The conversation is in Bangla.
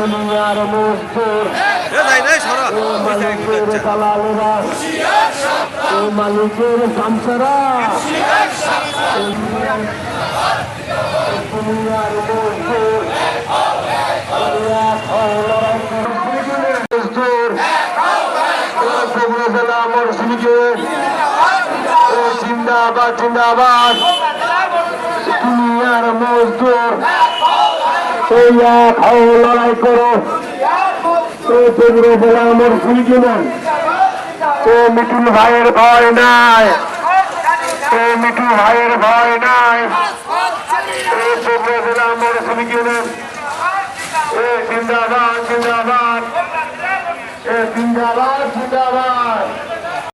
দুনিয়ার মজদুর ও মালিকের দালালেরা ও মালিকের সামসারা দুনিয়ার মজদুর মজদুর জেলা মরসিদিকের ও জিন্দাবাদ জিন্দাবাদ দুনিয়ার মজদুর এই এক হও লড়াই করো। ও বগুড়া জেলা মরসিদিকের ও মিঠুন ভাইয়ের ভয় নাই। ও মিঠু ভাইয়ের ভয় নাই। ও বগুড়া জেলা মরসিদিকের এ জিন্দাবাদ জিন্দাবাদ। জিন্দাবাদ জিন্দাবাদ।